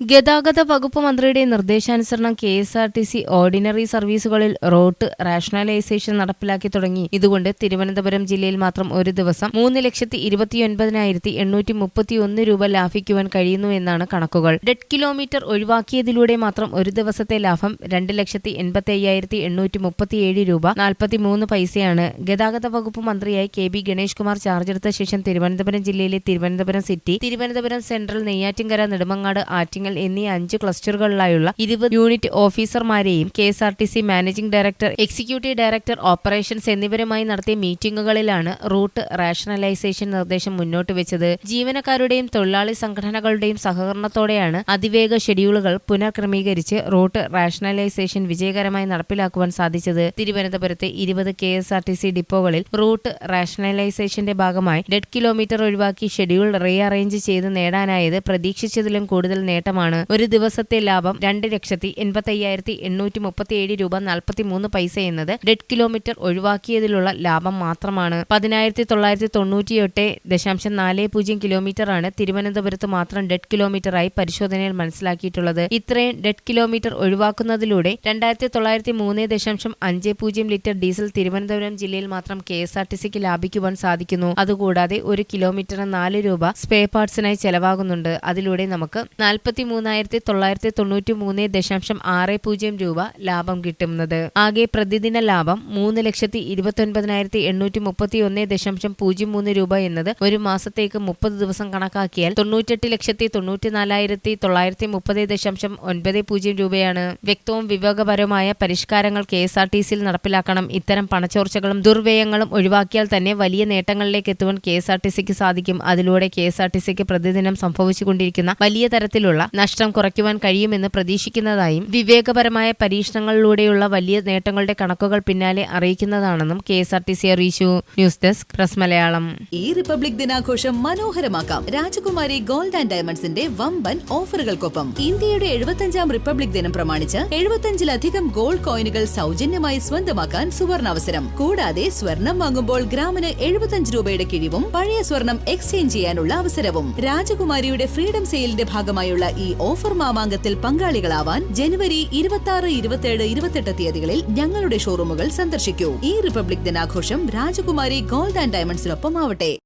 ഗതാഗത വകുപ്പ് മന്ത്രിയുടെ നിർദ്ദേശാനുസരണം K S R T C ordinary സർവീസുകളിൽ route rationalisation നടപ്പിലാക്കി തുടങ്ങി. ഇതുകൊണ്ട് തിരുവനന്തപുരം ജില്ലയിൽ മാത്രം ഒരു ദിവസം മൂന്ന് ലക്ഷത്തി ഇരുപത്തിയൊൻപതിനായിരത്തി എണ്ണൂറ്റി മുപ്പത്തിയൊന്ന് രൂപ ലാഭിക്കുവാൻ കഴിയുന്നുവെന്നാണ് കണക്കുകൾ. ഡെഡ് കിലോമീറ്റർ ഒഴിവാക്കിയതിലൂടെ മാത്രം ഒരു ദിവസത്തെ ലാഭം രണ്ട് ലക്ഷത്തി എൺപത്തി അയ്യായിരത്തി എണ്ണൂറ്റി മുപ്പത്തിയേഴ് രൂപ നാൽപ്പത്തിമൂന്ന് പൈസയാണ്. ഗതാഗത വകുപ്പ് മന്ത്രിയായി കെ ബി ഗണേഷ് കുമാർ ചാർജെടുത്ത ശേഷം തിരുവനന്തപുരം ജില്ലയിലെ തിരുവനന്തപുരം സിറ്റി തിരുവനന്തപുരം സെൻട്രൽ നെയ്യാറ്റിൻകര നെടുമങ്ങാട് ആറ്റിങ്ങൽ എന്നീ അഞ്ച് ക്ലസ്റ്ററുകളിലായുള്ള ഇരുപത് unit ഓഫീസർമാരെയും K S R T C managing director executive director operations എന്നിവരുമായി നടത്തിയ മീറ്റിംഗുകളിലാണ് റൂട്ട് റാഷണലൈസേഷൻ നിർദ്ദേശം മുന്നോട്ട് വെച്ചത്. ജീവനക്കാരുടെയും തൊഴിലാളി സംഘടനകളുടെയും സഹകരണത്തോടെയാണ് അതിവേഗ ഷെഡ്യൂളുകൾ പുനഃക്രമീകരിച്ച് റൂട്ട് റാഷണലൈസേഷൻ വിജയകരമായി നടപ്പിലാക്കുവാൻ സാധിച്ചത്. തിരുവനന്തപുരത്തെ ഇരുപത് K S R T C ഡിപ്പോകളിൽ route റാഷണലൈസേഷന്റെ ഭാഗമായി ഡെഡ് കിലോമീറ്റർ ഒഴിവാക്കി ഷെഡ്യൂൾ റീ അറേഞ്ച് ചെയ്ത് നേടാനായത് പ്രതീക്ഷിച്ചതിലും കൂടുതൽ നേട്ടമാണ് ഒരു ദിവസത്തെ ലാഭം രണ്ട് ലക്ഷത്തി എൺപത്തി അയ്യായിരത്തി എണ്ണൂറ്റി മുപ്പത്തിയേഴ് രൂപ നാൽപ്പത്തി മൂന്ന് പൈസ എന്നത് ഡെഡ് കിലോമീറ്റർ ഒഴിവാക്കിയതിലുള്ള ലാഭം മാത്രമാണ്. പതിനായിരത്തി തൊള്ളായിരത്തി തൊണ്ണൂറ്റിയെട്ട് ദശാംശം നാല് പൂജ്യം കിലോമീറ്റർ ആണ് തിരുവനന്തപുരത്ത് മാത്രം ഡെഡ് കിലോമീറ്ററായി പരിശോധനയിൽ മനസ്സിലാക്കിയിട്ടുള്ളത്. ഇത്രയും ഡെഡ് കിലോമീറ്റർ ഒഴിവാക്കുന്നതിലൂടെ രണ്ടായിരത്തി തൊള്ളായിരത്തി മൂന്ന് ദശാംശം അഞ്ച് പൂജ്യം ലിറ്റർ ഡീസൽ തിരുവനന്തപുരം ജില്ലയിൽ മാത്രം കെ എസ് ആർ ടി സിക്ക് ലാഭിക്കുവാൻ സാധിക്കുന്നു. അതുകൂടാതെ ഒരു കിലോമീറ്ററിന് നാല് രൂപ സ്പേ പാർട്സിനായി ചെലവാകുന്നുണ്ട്. അതിലൂടെ നമുക്ക് നാൽപ്പത്തി മൂന്നായിരത്തി തൊള്ളായിരത്തി തൊണ്ണൂറ്റി മൂന്ന് ദശാംശം ആറ് പൂജ്യം രൂപ ലാഭം കിട്ടുന്നത്. ആകെ പ്രതിദിന ലാഭം മൂന്ന് ലക്ഷത്തി ഇരുപത്തി ഒൻപതിനായിരത്തി എണ്ണൂറ്റി മുപ്പത്തി ഒന്ന് ദശാംശം പൂജ്യം മൂന്ന് രൂപ എന്നത് ഒരു മാസത്തേക്ക് മുപ്പത് ദിവസം കണക്കാക്കിയാൽ തൊണ്ണൂറ്റെട്ട് ലക്ഷത്തി തൊണ്ണൂറ്റി നാലായിരത്തി തൊള്ളായിരത്തി മുപ്പത് ദശാംശം ഒൻപത് പൂജ്യം രൂപയാണ്. വ്യക്തവും വിവേകപരവുമായ പരിഷ്കാരങ്ങൾ കെ എസ് ആർ ടി സിയിൽ നടപ്പിലാക്കണം. ഇത്തരം പണച്ചോർച്ചകളും ദുർവ്യയങ്ങളും ഒഴിവാക്കിയാൽ തന്നെ വലിയ നേട്ടങ്ങളിലേക്ക് എത്തുവാൻ കെ എസ് ആർ ടി സിക്ക് സാധിക്കും. അതിലൂടെ കെ എസ് ആർ ടി സിക്ക് പ്രതിദിനം സംഭവിച്ചുകൊണ്ടിരിക്കുന്ന വലിയ തരത്തിലുള്ള നഷ്ടം കുറയ്ക്കുവാൻ കഴിയുമെന്ന് പ്രതീക്ഷിക്കുന്നതായും വിവേകപരമായ പരീക്ഷണങ്ങളിലൂടെയുള്ള വലിയ നേട്ടങ്ങളുടെ കണക്കുകൾ പിന്നാലെ അറിയിക്കുന്നതാണെന്നും K S R T C അറിയിച്ചു. News desk press Malayalam. ഈ റിപ്പബ്ലിക് ദിനാഘോഷം മനോഹരമാക്കാം. രാജകുമാരി ഗോൾഡ് ആൻഡ് ഡയമണ്ട്സിന്റെ വമ്പൻ ഓഫറുകൾക്കൊപ്പം ഇന്ത്യയുടെ എഴുപത്തഞ്ചാം റിപ്പബ്ലിക് ദിനം പ്രമാണിച്ച് എഴുപത്തഞ്ചിലധികം ഗോൾഡ് കോയിനുകൾ സൗജന്യമായി സ്വന്തമാക്കാൻ സുവർണാവസരം. കൂടാതെ സ്വർണം വാങ്ങുമ്പോൾ ഗ്രാമിന് എഴുപത്തഞ്ച് രൂപയുടെ കിഴിവും പഴയ സ്വർണം എക്സ്ചേഞ്ച് ചെയ്യാനുള്ള അവസരവും രാജകുമാരിയുടെ ഫ്രീഡം സെയിലിന്റെ ഭാഗമായുള്ള ഈ ഓഫർ മാമാങ്കത്തിൽ പങ്കാളികളാവാൻ ജനുവരി ഇരുപത്തി ആറ് ഇരുപത്തിയേഴ് ഇരുപത്തെട്ട് തീയതികളിൽ ഞങ്ങളുടെ ഷോറൂമുകൾ സന്ദർശിക്കൂ. ഈ റിപ്പബ്ലിക് ദിനാഘോഷം രാജകുമാരി ഗോൾഡ് ആൻഡ് ഡയമണ്ട്സിനൊപ്പം ആവട്ടെ